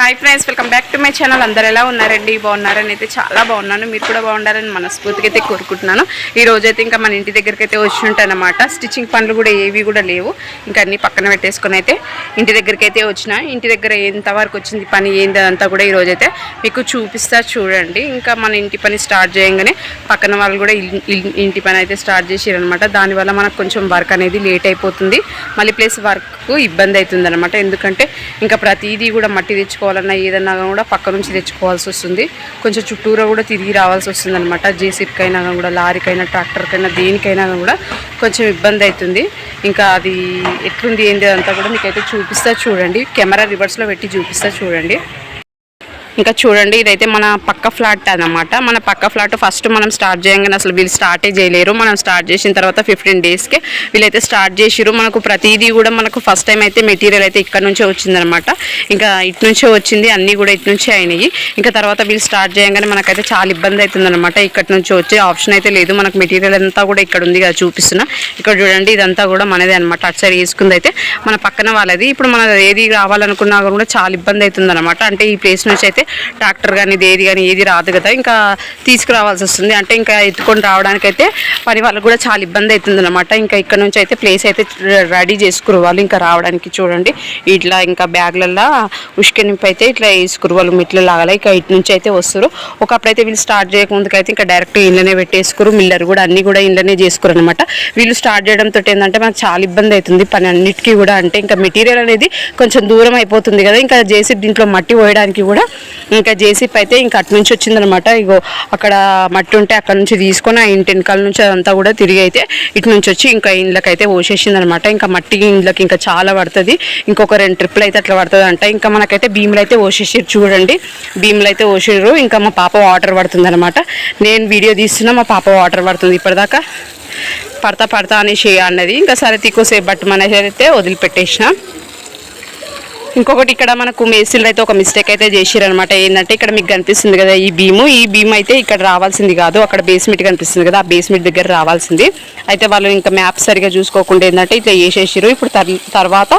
Hi friends welcome back to my channel అందరు ఎలా ఉన్నారండి? బాగున్నారని అయితే చాలా బాగున్నాను. మీరు కూడా బాగుండాలని మనస్ఫూర్తిగా అయితే కోరుకుంటున్నాను. ఈ రోజైతే ఇంకా మన ఇంటి దగ్గరికి అయితే వచ్చి ఉంటానమాట స్టిచ్చింగ్ పనులు కూడా ఏవి కూడా లేవు. ఇంకా అన్ని పక్కన పెట్టేసుకొని అయితే ఇంటి దగ్గరికి అయితే వచ్చిన. ఇంటి దగ్గర ఎంతవరకు వచ్చింది పని ఏంది అదంతా కూడా ఈ రోజైతే మీకు చూపిస్తా చూడండి. ఇంకా మన ఇంటి పని స్టార్ట్ చేయగానే పక్కన వాళ్ళు కూడా ఇంటి పని అయితే స్టార్ట్ చేసారనమాట దానివల్ల మనకు కొంచెం వర్క్ అనేది లేట్ అయిపోతుంది. మళ్ళీ ప్లస్ వర్క్ ఇబ్బంది అవుతుంది అనమాట ఎందుకంటే ఇంకా ప్రతిదీ కూడా మట్టి తెచ్చుకోవాలన్నా ఏదన్నా కూడా పక్క నుంచి తెచ్చుకోవాల్సి వస్తుంది. కొంచెం చుట్టూరా కూడా తిరిగి రావాల్సి వస్తుంది అనమాట జేసీపీకైనా కూడా లారీకైనా ట్రాక్టర్కైనా దేనికైనా కూడా కొంచెం ఇబ్బంది అవుతుంది. ఇంకా అది ఎట్లుంది ఏంటి అంతా కూడా మీకైతే చూపిస్తా చూడండి. కెమెరా రివర్స్లో పెట్టి చూపిస్తా చూడండి. ఇంకా చూడండి ఇదైతే మన పక్క ఫ్లాట్ అనమాట మన పక్క ఫ్లాట్ ఫస్ట్ మనం స్టార్ట్ చేయగానే అసలు వీళ్ళు స్టార్టే చేయలేరు. మనం స్టార్ట్ చేసిన తర్వాత ఫిఫ్టీన్ డేస్కి వీళ్ళైతే స్టార్ట్ చేసిరు మనకు ప్రతిదీ కూడా మనకు ఫస్ట్ టైం అయితే మెటీరియల్ అయితే ఇక్కడ నుంచే వచ్చిందనమాట ఇంకా ఇటు నుంచే వచ్చింది అన్నీ కూడా ఇటు నుంచే అయినాయి. ఇంకా తర్వాత వీళ్ళు స్టార్ట్ చేయగానే మనకైతే చాలా ఇబ్బంది అవుతుందన్నమాట ఇక్కడ నుంచి వచ్చే ఆప్షన్ అయితే లేదు. మనకు మెటీరియల్ అంతా కూడా ఇక్కడ ఉంది కదా చూపిస్తున్నా. ఇక్కడ చూడండి ఇదంతా కూడా మనదే అనమాట అటు సైడ్ వేసుకుంది అయితే మన పక్కన వాళ్ళది. ఇప్పుడు మన ఏది రావాలనుకున్నా కూడా చాలా ఇబ్బంది అవుతుంది అనమాట అంటే ఈ ప్లేస్ నుంచి అయితే ట్రాక్టర్ కానీ ఏది కానీ ఏది రాదు కదా ఇంకా తీసుకురావాల్సి వస్తుంది. అంటే ఇంకా ఎత్తుకొని రావడానికైతే పని వాళ్ళకి కూడా చాలా ఇబ్బంది అవుతుంది అనమాట ఇంకా ఇక్కడ నుంచి అయితే ప్లేస్ అయితే రెడీ చేసుకురవాలి ఇంకా రావడానికి చూడండి. ఇట్లా ఇంకా బ్యాగ్లల్లో ఉష్కెనింపు అయితే ఇట్లా వేసుకురవాలి మెట్లు లాగాలి. ఇక ఇటు నుంచి అయితే వస్తారు. ఒకప్పుడైతే వీళ్ళు స్టార్ట్ చేయకముందుకైతే అయితే ఇంకా డైరెక్ట్ ఇంట్లోనే పెట్టేసుకురు. మిల్లర్ కూడా అన్నీ కూడా ఇంట్లోనే చేసుకురు అనమాట వీళ్ళు స్టార్ట్ చేయడంతో ఏంటంటే మాకు చాలా ఇబ్బంది అవుతుంది. పని అన్నిటికీ కూడా అంటే ఇంకా మెటీరియల్ అనేది కొంచెం దూరం అయిపోతుంది కదా. ఇంకా జేసీ దీంట్లో మట్టి పోయడానికి కూడా ఇంకా జేసీపీ అయితే ఇంకా అటు నుంచి వచ్చిందనమాట. ఇగో అక్కడ మట్టి ఉంటే అక్కడ నుంచి తీసుకొని ఆ ఇంటి వెనకాల నుంచి అదంతా కూడా తిరిగి అయితే ఇటు నుంచి వచ్చి ఇంకా ఇండ్లకి అయితే పోసేసింది అనమాట ఇంకా మట్టి ఇండ్లకి ఇంకా చాలా పడుతుంది. ఇంకొక రెండు ట్రిప్లు అయితే అట్లా పడుతుంది అంట ఇంకా మనకైతే భీములు అయితే పోసేసారు చూడండి. భీములు అయితే పోసారు ఇంకా మా పాప వాటర్ పడుతుందనమాట. నేను వీడియో తీస్తున్నా మా పాప వాటర్ పడుతుంది ఇప్పటిదాకా. పడతా పడతా అనేసి అన్నది. ఇంకా సరే తీకోసేపు పట్టమనేసి అయితే వదిలిపెట్టేసిన. ఇంకొకటి ఇక్కడ మనకు మేసిల్ అయితే ఒక మిస్టేక్ అయితే చేసిరనమాట ఏంటంటే ఇక్కడ మీకు కనిపిస్తుంది కదా ఈ భీము. ఈ భీమ్ అయితే ఇక్కడ రావాల్సింది కాదు. అక్కడ బేస్మెంట్ కనిపిస్తుంది కదా. ఆ బేస్మెంట్ దగ్గర రావాల్సింది. అయితే వాళ్ళు ఇంకా మ్యాప్ సరిగా చూసుకోకుండా ఏంటంటే ఇట్లా వేసేసారు ఇప్పుడు తర్వాత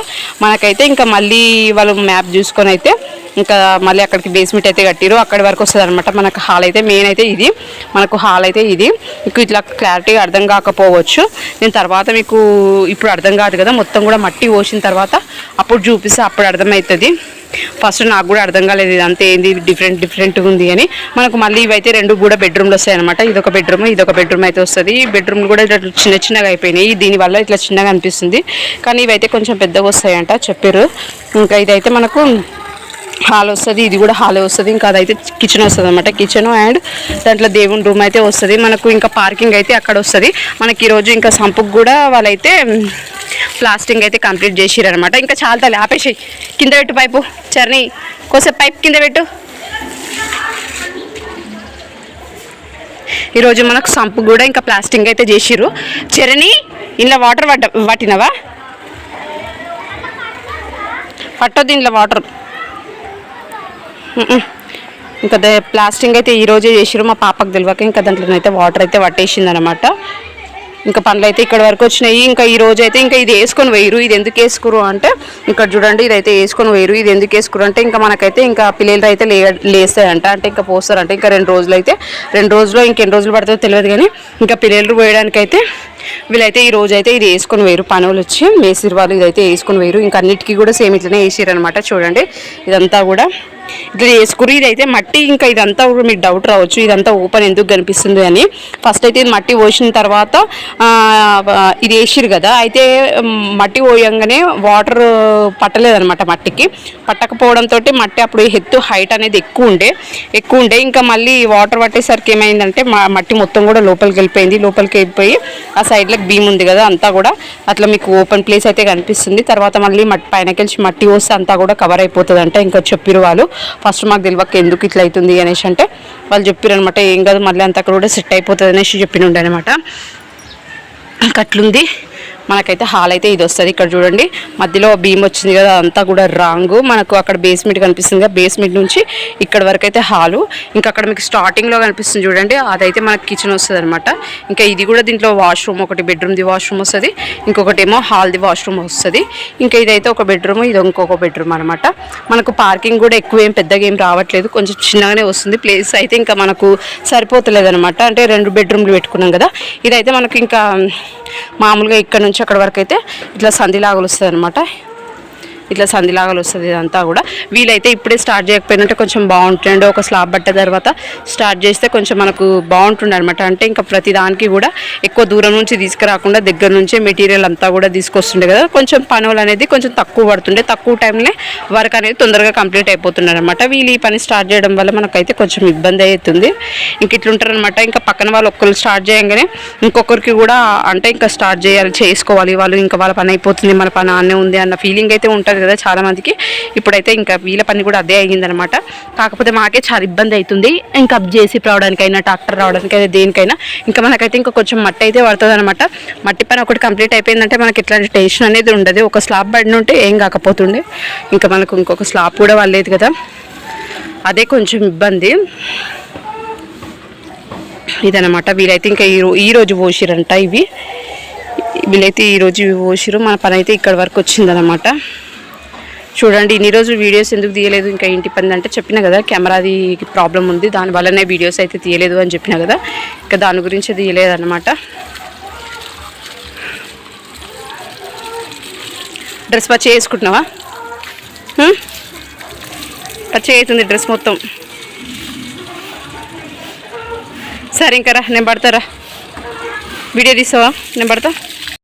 మనకైతే ఇంకా మళ్ళీ వాళ్ళు మ్యాప్ చూసుకొని అయితే ఇంకా మళ్ళీ అక్కడికి బేస్మెంట్ అయితే కట్టిరు. అక్కడి వరకు వస్తుంది అనమాట మనకు హాల్ అయితే మెయిన్ అయితే ఇది. మనకు హాల్ అయితే ఇది. మీకు ఇట్లా క్లారిటీగా అర్థం కాకపోవచ్చు. నేను తర్వాత మీకు ఇప్పుడు అర్థం కాదు కదా మొత్తం కూడా మట్టి పోసిన తర్వాత అప్పుడు చూపిస్తే అప్పుడు అర్థమవుతుంది ఫస్ట్ నాకు కూడా అర్థం కాలేదు ఇదంతా ఏంది డిఫరెంట్ డిఫరెంట్గా ఉంది అని. మనకు మళ్ళీ ఇవైతే రెండు కూడా బెడ్రూమ్లు వస్తాయి అనమాట ఇదొక బెడ్రూమ్ ఇదొక బెడ్రూమ్ అయితే వస్తుంది. ఈ బెడ్రూమ్లు కూడా ఇట్లా చిన్న చిన్నగా అయిపోయినాయి. దీనివల్ల ఇట్లా చిన్నగా అనిపిస్తుంది. కానీ ఇవైతే కొంచెం పెద్దగా వస్తాయంట చెప్పారు ఇంకా ఇదైతే మనకు హాల్ వస్తుంది ఇది కూడా హాల్ వస్తుంది ఇంకా అదైతే కిచెన్ వస్తుంది అనమాట కిచెన్ అండ్ దాంట్లో దేవుని రూమ్ అయితే వస్తుంది. మనకు ఇంకా పార్కింగ్ అయితే అక్కడ వస్తుంది. మనకి ఈరోజు ఇంకా సంపుకు కూడా వాళ్ళైతే ప్లాస్టింగ్ అయితే కంప్లీట్ చేసిరు అనమాట ఇంకా చాలా తల్లి ఆపేసి కింద పెట్టు పైపు చర్నీ. కోసేపు పైప్ కింద పెట్టు. ఈరోజు మనకు సంపు కూడా ఇంకా ప్లాస్టింగ్ అయితే చేసిర్రు. చరణి ఇంట్లో వాటర్ పట్ట పట్టినవా? పట్టొద్దు ఇంట్లో వాటర్ ఇంకా దే ప్లాస్టింగ్ అయితే ఈరోజే రోజే చేసిరు మా పాపకు తెలియక ఇంకా దాంట్లో అయితే వాటర్ అయితే పట్టేసింది అనమాట ఇంకా పనులు అయితే ఇక్కడ వరకు వచ్చినాయి. ఇంకా ఈ రోజు అయితే ఇంకా ఇది వేసుకొని వేయరు ఇది ఎందుకు వేసుకురు అంటే ఇక్కడ చూడండి ఇదైతే వేసుకొని వేయరు ఇది ఎందుకు వేసుకురు అంటే ఇంకా మనకైతే ఇంకా పిల్లలు అయితే లే లేస్తాయంట. అంటే ఇంకా పోస్తారంట. ఇంకా రెండు రోజులు అయితే రెండు రోజులు ఇంకెన్ని రోజులు పడుతుందో తెలియదు కానీ ఇంకా పిల్లలు పోయడానికైతే వీళ్ళైతే ఈ రోజు అయితే ఇది వేసుకొని వేరు పనులు వచ్చి మేసిరి వాళ్ళు ఇదైతే వేసుకొని వేరు ఇంకా అన్నిటికీ కూడా సేమ్ ఇట్లనే వేసారు అనమాట చూడండి ఇదంతా కూడా. ఇట్లా వేసుకుని ఇదైతే మట్టి ఇంకా ఇదంతా కూడా మీకు డౌట్ రావచ్చు. ఇదంతా ఓపెన్ ఎందుకు కనిపిస్తుంది అని. ఫస్ట్ అయితే ఇది మట్టి పోసిన తర్వాత ఇది వేసిరు కదా. అయితే మట్టి పోయంగానే వాటర్ పట్టలేదనమాట మట్టికి. పట్టకపోవడంతో మట్టి అప్పుడు ఎత్తు హైట్ అనేది ఎక్కువ ఉండే. ఎక్కువ ఉండే. ఇంకా మళ్ళీ వాటర్ పట్టేసరికి ఏమైందంటే మట్టి మొత్తం కూడా లోపలికి వెళ్ళిపోయింది. లోపలికి వెళ్ళిపోయి ఆ సైడ్లకు బీమ్ ఉంది కదా అంతా కూడా. అట్లా మీకు ఓపెన్ ప్లేస్ అయితే కనిపిస్తుంది. తర్వాత మళ్ళీ మట్టి పైనకెళ్ళి మట్టి వస్తే అంతా కూడా కవర్ అయిపోతుంది అంటే ఇంకా చెప్పిరు వాళ్ళు. ఫస్ట్ మాకు తెలియక ఎందుకు ఇట్లా అవుతుంది అనేసి అంటే వాళ్ళు చెప్పారు అనమాట ఏం కాదు మళ్ళీ అంతా కూడా సెట్ అయిపోతుంది అనేసి చెప్పినుండే అనమాట ఇంకా అట్లుంది మనకైతే హాల్ అయితే ఇది వస్తుంది. ఇక్కడ చూడండి మధ్యలో భీమ్ వచ్చింది కదా అంతా కూడా రాంగు. మనకు అక్కడ బేస్మెంట్ కనిపిస్తుంది కదా బేస్మెంట్ నుంచి ఇక్కడ వరకు అయితే హాలు. ఇంకా అక్కడ మీకు స్టార్టింగ్లో కనిపిస్తుంది చూడండి అదైతే మనకి కిచెన్ వస్తుంది అనమాట ఇంకా ఇది కూడా దీంట్లో వాష్రూమ్ ఒకటి బెడ్రూమ్ది వాష్రూమ్ వస్తుంది. ఇంకొకటి ఏమో హాల్ది వాష్రూమ్ వస్తుంది. ఇంకా ఇదైతే ఒక బెడ్రూమ్ ఇది ఇంకొక బెడ్రూమ్ అనమాట మనకు పార్కింగ్ కూడా ఎక్కువ ఏం పెద్దగా ఏం రావట్లేదు. కొంచెం చిన్నగానే వస్తుంది. ప్లేస్ అయితే ఇంకా మనకు సరిపోతలేదు అనమాట అంటే రెండు బెడ్రూమ్లు పెట్టుకున్నాం కదా. ఇదైతే మనకి ఇంకా మామూలుగా ఇక్కడ నుంచి అక్కడ వరకు అయితే ఇట్లా సంధిలాగులు వస్తుంది అనమాట ఇట్లా సందిలాగలు వస్తుంది ఇదంతా కూడా. వీలైతే ఇప్పుడే స్టార్ట్ చేయకపోయినట్టే కొంచెం బాగుంటుండే. ఒక స్లాబ్ పట్ట తర్వాత స్టార్ట్ చేస్తే కొంచెం మనకు బాగుంటుండే అనమాట అంటే ఇంకా ప్రతి దానికి కూడా ఎక్కువ దూరం నుంచి తీసుకురాకుండా దగ్గర నుంచే మెటీరియల్ అంతా కూడా తీసుకొస్తుండే కదా. కొంచెం పనులు అనేది కొంచెం తక్కువ పడుతుండే. తక్కువ టైంలో వర్క్ అనేది తొందరగా కంప్లీట్ అయిపోతుండే అనమాట వీళ్ళు ఈ పని స్టార్ట్ చేయడం వల్ల మనకైతే కొంచెం ఇబ్బంది అవుతుంది ఇంక ఇట్లుంటారనమాట ఇంకా పక్కన వాళ్ళు ఒక్కరు స్టార్ట్ చేయగానే ఇంకొకరికి కూడా అంటే ఇంకా స్టార్ట్ చేయాలి చేసుకోవాలి. వాళ్ళు ఇంకా వాళ్ళ పని అయిపోతుంది మన పని అనే ఉంది అన్న ఫీలింగ్ అయితే ఉంటుంది. కదా చాలా మందికి ఇప్పుడైతే ఇంకా వీళ్ళ పని కూడా అదే అయ్యిందనమాట కాకపోతే మాకే చాలా ఇబ్బంది అవుతుంది ఇంకా జేసీ రావడానికైనా ట్రాక్టర్ రావడానికైనా దేనికైనా. ఇంకా మనకైతే ఇంకా కొంచెం మట్టి అయితే పడుతుంది అనమాట మట్టి పని ఒకటి కంప్లీట్ అయిపోయిందంటే మనకి ఇట్లాంటి టెన్షన్ అనేది ఉండదు. ఒక స్లాబ్ పడిన ఉంటే ఏం కాకపోతుండే. ఇంకా మనకు ఇంకొక స్లాబ్ కూడా వాళ్ళేది కదా. అదే కొంచెం ఇబ్బంది. ఇదనమాట వీలైతే ఇంకా ఈ ఈరోజు ఈ రోజు పోసిరంట ఇవి. వీలైతే ఈ రోజు ఇవి పోసిరు. మన పని అయితే ఇక్కడ వరకు వచ్చిందనమాట చూడండి ఇన్ని రోజులు వీడియోస్ ఎందుకు తీయలేదు? ఇంకా ఇంటి పని అంటే చెప్పిన కదా కెమెరాది ప్రాబ్లం ఉంది దాని వల్లనే వీడియోస్ అయితే తీయలేదు అని చెప్పిన కదా ఇంకా దాని గురించి తీయలేదు అనమాట డ్రెస్ పచ్చి వేసుకుంటున్నావా హ్మ్? పచ్చి అవుతుంది డ్రెస్ మొత్తం. సరే ఇంకా రా నేను పడతారా? వీడియో తీసావా నేను పడతా?